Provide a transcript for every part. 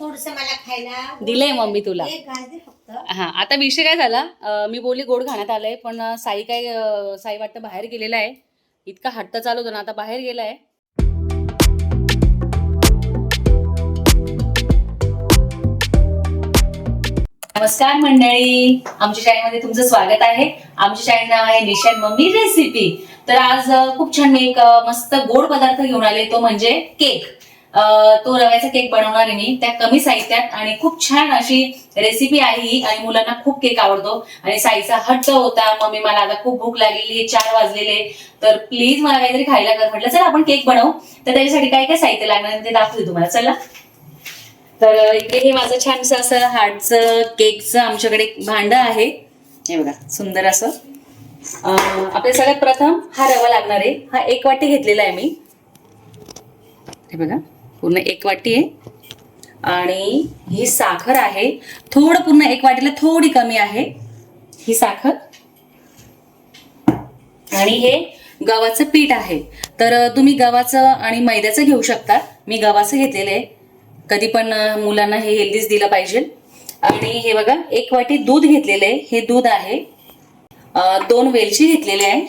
थोडस मला खायला दिलंय मम्मी तुला. एक घास दे फक्त. हा आता विषय काय झाला? अं, मी बोलली गोड खाण्यात आलंय पण साई काय अं, साई वाटतं बाहेर गेलेला आहे. इतका हट्ट चालू होता ना आता बाहेर गेलाय. नमस्कार मंडळी. आमच्या चॅनलमध्ये तुमचं स्वागत आहे. आमच्या चॅनल नाव आहे निशान मम्मी रेसिपी तर आज अं, खूप छान मी एक अं, मस्त गोड पदार्थ घेऊन आले तो म्हणजे केक. तो रव्याचा केक बनवणार आहे मी. त्या कमी साहित्यात आणि खूप छान अशी रेसिपी आहे ही आणि मुलांना खूप केक आवडतो. आणि साईचा हट्ट होता. मम्मी मला आता खूप भूक लागलेली आहे. चार वाजलेले तर प्लीज मला काहीतरी खायला कर म्हटलं. चला आपण केक बनवू. तर त्याच्यासाठी काय काय साहित्य लागणार ते दाखवते तुम्हाला. चला. तर इथे हे माझं छानसं असं हार्टचं केकचं आमच्याकडे एक भांड आहे. हे बघा सुंदर असं. आपल्या सगळ्यात प्रथम हा रवा लागणार आहे. हा एक वाटी घेतलेला आहे मी. हे बघा. पूर्ण एक वाटी आहे. आणि ही साखर आहे. थोडं पूर्ण एक वाटीला थोडी कमी आहे. ही साखर. आणि हे गव्हाचं पीठ आहे. तर तुम्ही गव्हाचं आणि मैद्याचं घेऊ शकता. मी गव्हाचं घेतलेलं आहे. कधी पण मुलांना हे हेल्दीच दिलं पाहिजे. आणि हे बघा एक वाटी दूध घेतलेलं आहे. हे दूध आहे. दोन वेलची घेतलेले आहे.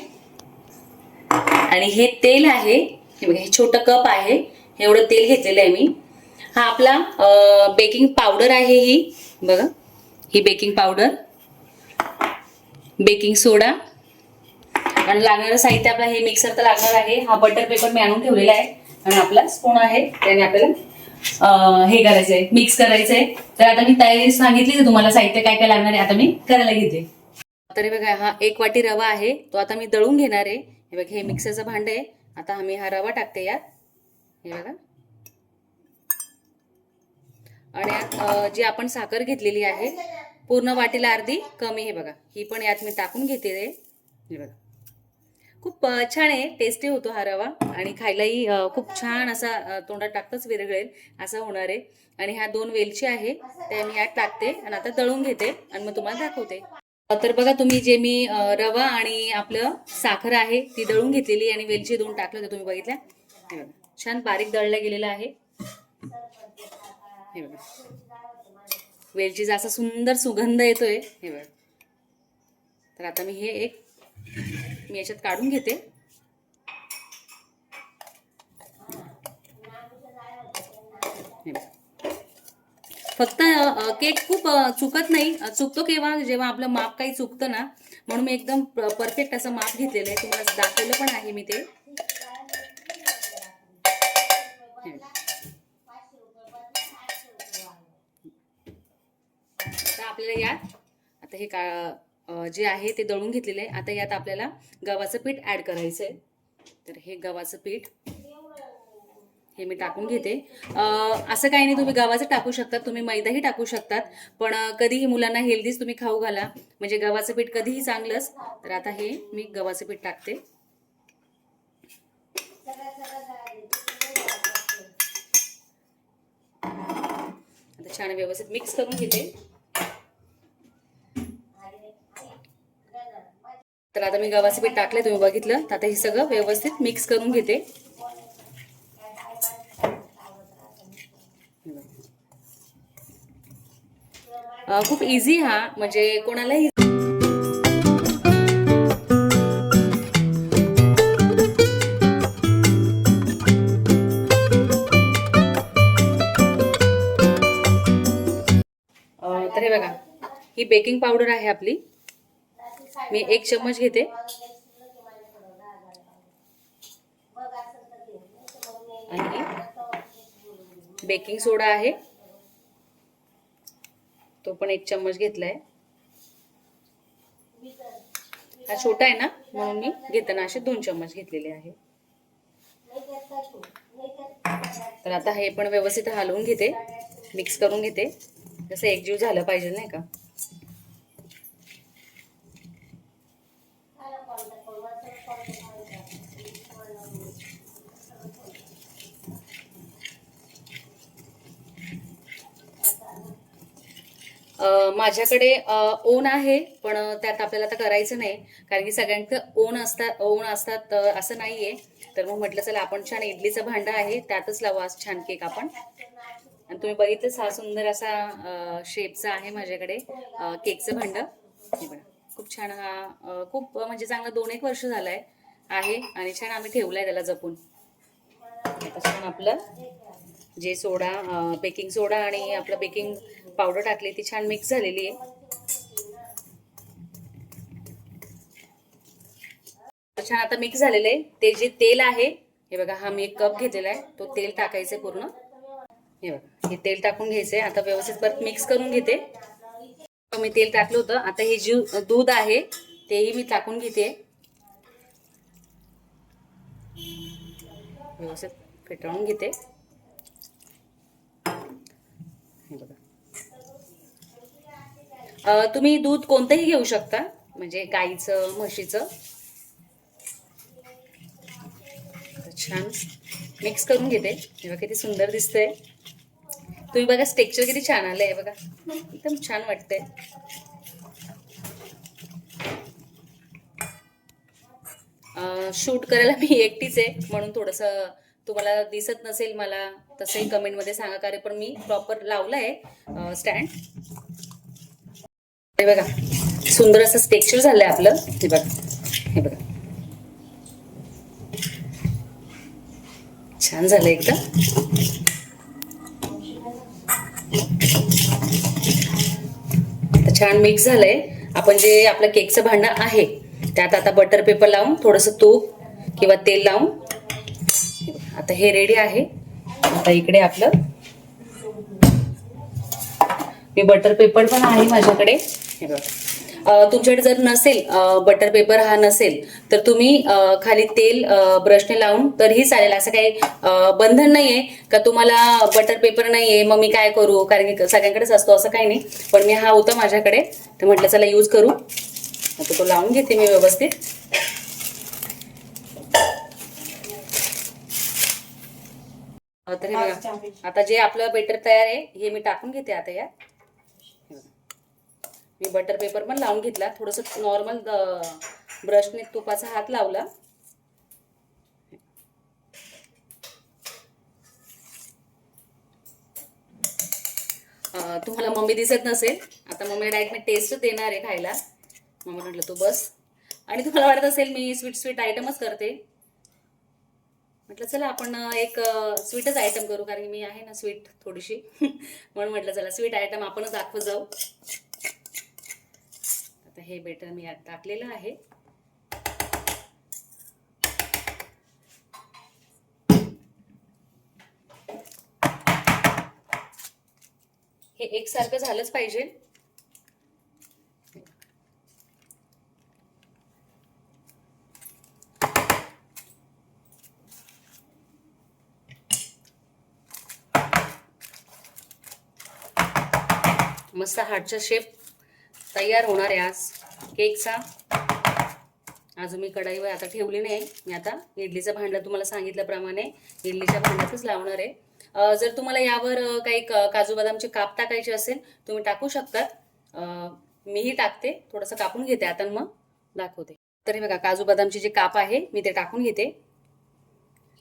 आणि हे तेल आहे. हे बघा हे छोटं कप आहे. एवढं तेल घेतलेलं आहे मी. हा आपला बेकिंग पावडर आहे ही. बघा ही बेकिंग पावडर बेकिंग सोडा आणि लागणारं साहित्य आपला हे मिक्सर तर लागणार आहे. हा बटर पेपर मी आणून ठेवलेला आहे. आणि आपला स्पून आहे. त्याने आपल्याला हे करायचंय मिक्स करायचंय. तर आता मी तयारी सांगितली तुम्हाला साहित्य काय काय लागणार आहे. आता मी करायला घेते. तर हे बघा हा एक वाटी रवा आहे. तो आता मी दळून घेणार आहे. हे बघा हे मिक्सरचं भांड आहे. आता आम्ही हा रवा टाकते यात. हे बघा. आणि यात जी आपण साखर घेतलेली आहे पूर्ण वाटीला अर्धी कमी हे बघा. ही पण यात मी टाकून घेते रे हे बघा. खूप छान आहे टेस्टी होतो हा रवा. आणि खायलाही खूप छान असा तोंडात टाकताच विरघळेल असा होणार आहे. आणि ह्या दोन वेलची आहे त्या मी यात टाकते आणि आता दळून घेते आणि मग तुम्हाला दाखवते. तर बघा तुम्ही जे मी रवा आणि आपलं साखर आहे ती दळून घेतलेली आणि वेलची दोन टाकलं होतं तुम्ही बघितल्या? हे बघा. छान बारीक दळलं गेलेलं आहे. हे बघा. वेलचीचा असा सुंदर सुगंध येतोय. हे बघा. तर आता मी हे एक मी याच्यात काढून घेते. हे फक्त केक खूप चुकत नाही. चुकतो केव्हा? जेव्हा आपलं माप काही चुकतं ना म्हणून मी एकदम परफेक्ट असं माप घेतलेलं आहे. तुम्हाला दाखवलं पण आहे मी ते हे बघा. आता आपल्याला यात आता हे का जे आहे ते दळून घेतलेले आहे. आता यात आपल्याला गव्हाचं पीठ ॲड करायचं आहे तर हे गव्हाचं पीठ हे मी टाकून घेते. असं काही नाही तुम्ही गव्हाचं टाकू शकतात तुम्ही मैदाही टाकू शकतात. पण कधीही मुलांना हेल्दीच तुम्ही खाऊ घाला. म्हणजे गव्हाचं पीठ कधीही चांगलंच. तर आता हे मी गव्हाचं पीठ टाकते. आता छान व्यवस्थित मिक्स करून घेते. तर आता मी गव्हाचं पीठ टाकले तुम्ही बघितलं. तर आता हे सगळं व्यवस्थित मिक्स करून घेते. खूप इझी हा म्हणजे कोणालाही तर हे बघा ही बेकिंग पावडर आहे आपली. मी एक चम्मच घेते. आणि बेकिंग सोडा आहे. तो पण एक चम्मच घेतलाय. हा छोटा आहे ना म्हणून मी घेताना असे दोन चम्मच घेतलेले आहे. तर आता हे पण व्यवस्थित हलवून घेते. मिक्स करून घेते. जसं एकजीव झालं पाहिजे नाही का? माझ्याकडे ओन आहे पण त्यात आपल्याला आता करायचं नाही. कारण की सगळ्यांचं ओन असतात ओन असतात अ, असं नाहीये. तर मग म्हटलं चला आपण छान इडलीचं भांडं आहे त्यातच लावू आज छान केक आपण. आणि तुम्ही बघितलंच हा सुंदर असा शेपचा आहे माझ्याकडे केकचं भांडं. हे बघा खूप छान हा खूप म्हणजे चांगला दोन एक वर्ष झालं आहे आणि छान आम्ही ठेवलाय त्याला जपून. आता छान आपलं जे सोडा बेकिंग सोडा आणि आपलं बेकिंग पावडर टाकली ती छान मिक्स झालेली आहे. छान आता मिक्स झालेलं आहे. ते जे तेल आहे हे बघा हा मी एक कप घेतलेला आहे. तो तेल टाकायचंय पूर्ण. हे बघा हे तेल टाकून घ्यायचंय आता व्यवस्थित परत मिक्स करून घेते. मी तेल टाकलं होतं. आता हे जी दूध आहे तेही मी टाकून घेते. व्यवस्थित फेटाळून घेते. हे बघा. तुम्ही दूध कोणतंही घेऊ शकता म्हणजे गाईचं म्हशीचं. छान मिक्स करून घेते. हे बघा किती सुंदर दिसतंय. तुम्ही बघा स्टेक्चर किती छान आलंय बघा. एकदम छान वाटतंय. शूट करायला मी एकटीच आहे म्हणून थोडस तुम्हाला दिसत नसेल मला तसंही कमेंटमध्ये सांगा कारण पण मी प्रॉपर लावलं आहे स्टँड हे बघा. सुंदर असं स्टेक्चर झालंय आपलं. हे बघा. हे बघा. छान झालं एकदम. छान मिक्स झालंय. आपण जे आपलं केकचं भांडं आहे त्यात आता बटर पेपर लावून थोडंसं तूप किंवा तेल लावून. आता हे रेडी आहे. आता इकडे आपलं. मी बटर पेपर पण आहे माझ्याकडे. हे बघा. तुमच्याकडे जर नसेल बटर पेपर हा नसेल तर तुम्ही खाली तेल ब्रशने लावून तरीही चालेल. असं काही बंधन नाहीये का तुम्हाला बटर पेपर नाहीये मग मी काय करू? कारण की सगळ्यांकडेच असतो असं काही नाही. पण मी हा होता माझ्याकडे. तर म्हटलं चला यूज करू. आता तो लावून घेते मी व्यवस्थित. तर हे बघा. आता जे आपलं बेटर तयार आहे हे मी टाकून घेते आता यात. मी बटर पेपर पण लावून घेतला. थोडंसं नॉर्मल ब्रशने तुपाचा हात लावला. तुम्हाला मम्मी दिसत नसेल. आता मम्मी डायरेक्ट मी टेस्ट देणार आहे खायला. मम्मी म्हटलं तू बस. आणि तुम्हाला वाटत असेल मी स्वीट स्वीट आयटमच करते. म्हटलं चला आपण एक स्वीटच आयटम करू कारण की मी आहे ना स्वीट थोडीशी. म्हणून म्हटलं चला स्वीट आयटम आपणच दाखवत जाऊ. आता हे बेटर मी यात टाकलेलं आहे. हे एकसारखं झालंच पाहिजे. मस्त हार्टचा शेप तयार होणार आहे आज. केकचा. अजून मी कढाईवर आता ठेवली नाही. मी आता इडलीचं भांडं तुम्हाला सांगितल्याप्रमाणे इडलीच्या भांड्यातच लावणार आहे. जर तुम्हाला यावर काही काजू बदामचे काप टाकायचे असेल तुम्ही टाकू शकतात मीही टाकते. थोडंसं कापून घेते आता मग दाखवते. तर हे बघा काजू बदामचे जे काप आहे मी ते टाकून घेते.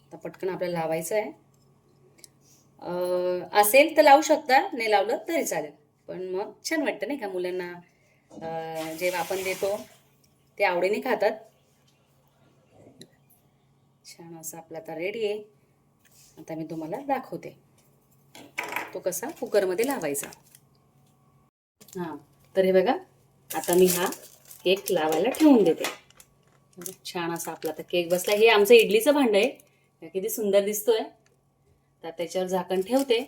आता पटकन आपल्याला लावायचं आहे. असेल तर लावू शकता नाही लावलं तरी चालेल. पण मग छान वाटतं नाही का मुलांना? जे जेव्हा आपण देतो ते आवडीने खातात. छान असं आपला आता रेडी आहे. आता मी तुम्हाला दाखवते. तो कसा कुकरमध्ये लावायचा. हां तर हे बघा आता मी हा केक लावायला ठेवून देते. म्हणजे छान असा आपला आता केक बसला. हे आमचं इडलीचं भांड आहे. किती सुंदर दिसतोय. तर त्याच्यावर झाकण ठेवते.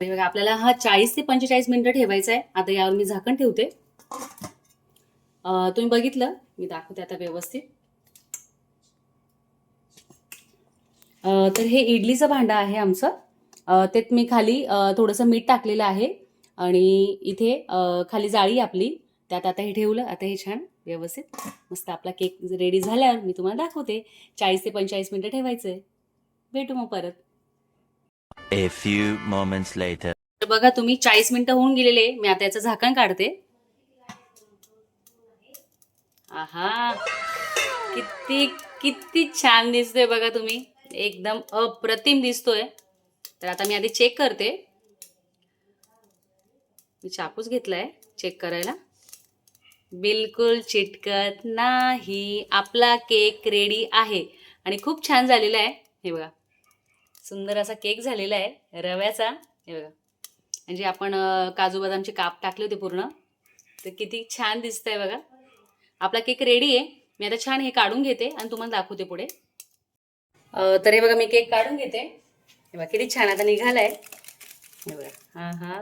बघा आपल्याला हा चाळीस ते पंचेचाळीस मिनिटं ठेवायचा आहे. आता यावर मी झाकण ठेवते. तुम्ही बघितलं? मी दाखवते आता व्यवस्थित. तर हे इडलीचं भांडं आहे आमचं. त्यात मी खाली थोडंसं मीठ टाकलेलं आहे. आणि इथे खाली जाळी आपली. त्यात आता हे ठेवलं. आता हे छान व्यवस्थित. मस्त आपला केक रेडी झाल्यावर मी तुम्हाला दाखवते. चाळीस ते पंचेचाळीस मिनिटं ठेवायचं आहे भेटू मग परत. A few moments later. तर बघा तुम्ही चाळीस मिनिटं होऊन गेलेले. मी आता याचं झाकण काढते. आहा. किती किती छान दिसतोय बघा तुम्ही. एकदम अप्रतिम दिसतोय. तर आता मी आधी चेक करते. मी चाकूच घेतलाय चेक करायला. बिलकुल चिटकत नाही. आपला केक रेडी आहे. आणि खूप छान झालेला आहे. हे बघा. सुंदर असा केक झालेला आहे रव्याचा. हे बघा. म्हणजे आपण काजू बदामचे काप टाकले होते पूर्ण. तर किती छान दिसतंय बघा. आपला केक रेडी आहे. मी आता छान हे काढून घेते आणि तुम्हाला दाखवते पुढे. तर हे बघा मी केक काढून घेते. हे बघा किती छान आता निघालाय. हे बघा. हा हा.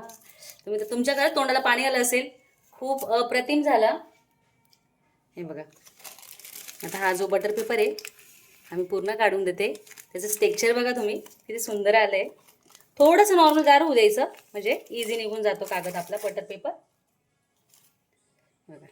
तुम्ही तर तुमच्या घरात तोंडाला पाणी आलं असेल. खूप अप्रतिम झाला. हे बघा. आता हा जो बटर पेपर आहे आम्ही पूर्ण काढून देते. त्याचं स्टेक्चर बघा तुम्ही किती सुंदर आलं आहे थोडंसं नॉर्मल गार होऊ द्यायचं म्हणजे इझी निघून जातो कागद आपला बटर पेपर बघा.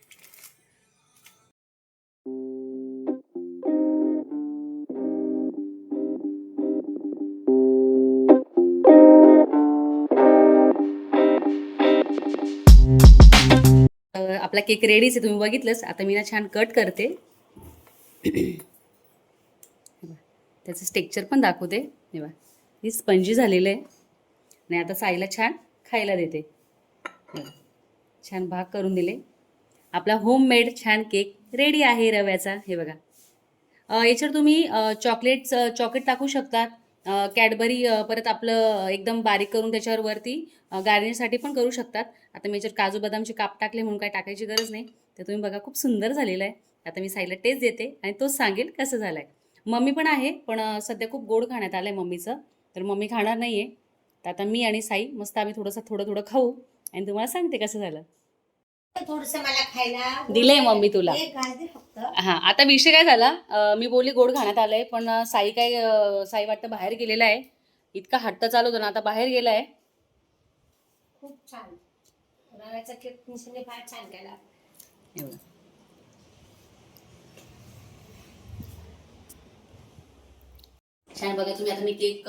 आपला केक रेडीच आहे तुम्ही बघितलंच. आता मी ना छान कट करते. त्याचं स्टेक्चर पण दाखवते हे ही स्पंजी झालेलं आहे. आणि आता साईला छान खायला देते. छान भाग करून दिले. आपला होममेड छान केक रेडी आहे रव्याचा. हे बघा. याच्यावर तुम्ही चॉकलेट चॉकलेट टाकू शकता कॅडबरी परत आपलं एकदम बारीक करून त्याच्यावर वरती गार्निशसाठी पण करू शकतात. आता मी याच्यावर काजू बदामचे काप टाकले म्हणून काय टाकायची गरज नाही. तर तुम्ही बघा खूप सुंदर झालेलं आहे. आता मी साईला टेस्ट देते आणि तोच सांगेल कसं झालं आहे मम्मी पण आहे पण सध्या खूप गोड खाण्यात आलं आहे मम्मीचं. तर मम्मी खाणार नाही आहे तर आता मी आणि साई मस्त आम्ही थोडंसं थोडं थोडं खाऊ आणि तुम्हाला सांगते कसं झालं. थोडस मला खायला दिलंय मम्मी तुला. हां आता विषय काय झाला? मी बोलली गोड खाण्यात आलंय पण साई काय साई वाटतं बाहेर गेलेला आहे. इतका हट्ट चालू होता ना आता बाहेर गेलाय. खूप छान. केक फार छान केला हे बघा. छान बघा तुम्ही. आता मी केक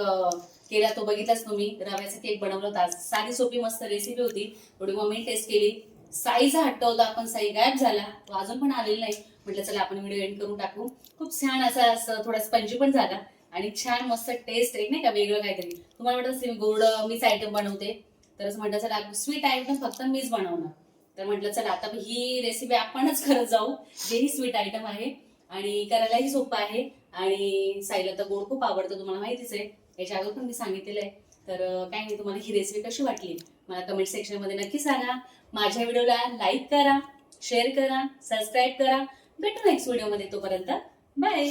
केला तो बघितलाच तुम्ही. रव्याचा केक बनवला होता. साधी सोपी मस्त रेसिपी होती. थोडी मम्मी टेस्ट केली. साईज हट्ट होता आपण. साई गायब झाला. तो अजून पण आलेला नाही. म्हटलं चला आपण व्हिडिओ एंड करून टाकू. खूप छान असा असं थोडा स्पंजी पण झाला. आणि छान मस्त टेस्ट एक नाही का वेगळं काहीतरी. तुम्हाला वाटत गोड मीच आयटम बनवते. तरच म्हटलं चला स्वीट आयटम फक्त मीच बनवणार. तर म्हटलं चला आता ही रेसिपी आपणच करत जाऊ. जे ही स्वीट आयटम आहे. आणि करायलाही सोपं आहे. आणि साईला तर गोड खूप आवडतं तुम्हाला माहितीच आहे. याच्या अगोदर पण मी सांगितलेलं आहे. तर काय नाही तुम्हाला ही रेसिपी कशी वाटली? मला कमेंट सेक्शनमध्ये नक्की सांगा. माझ्या व्हिडिओला लाईक करा शेअर करा सबस्क्राईब करा. भेटू नेक्स्ट व्हिडिओमध्ये तोपर्यंत. बाय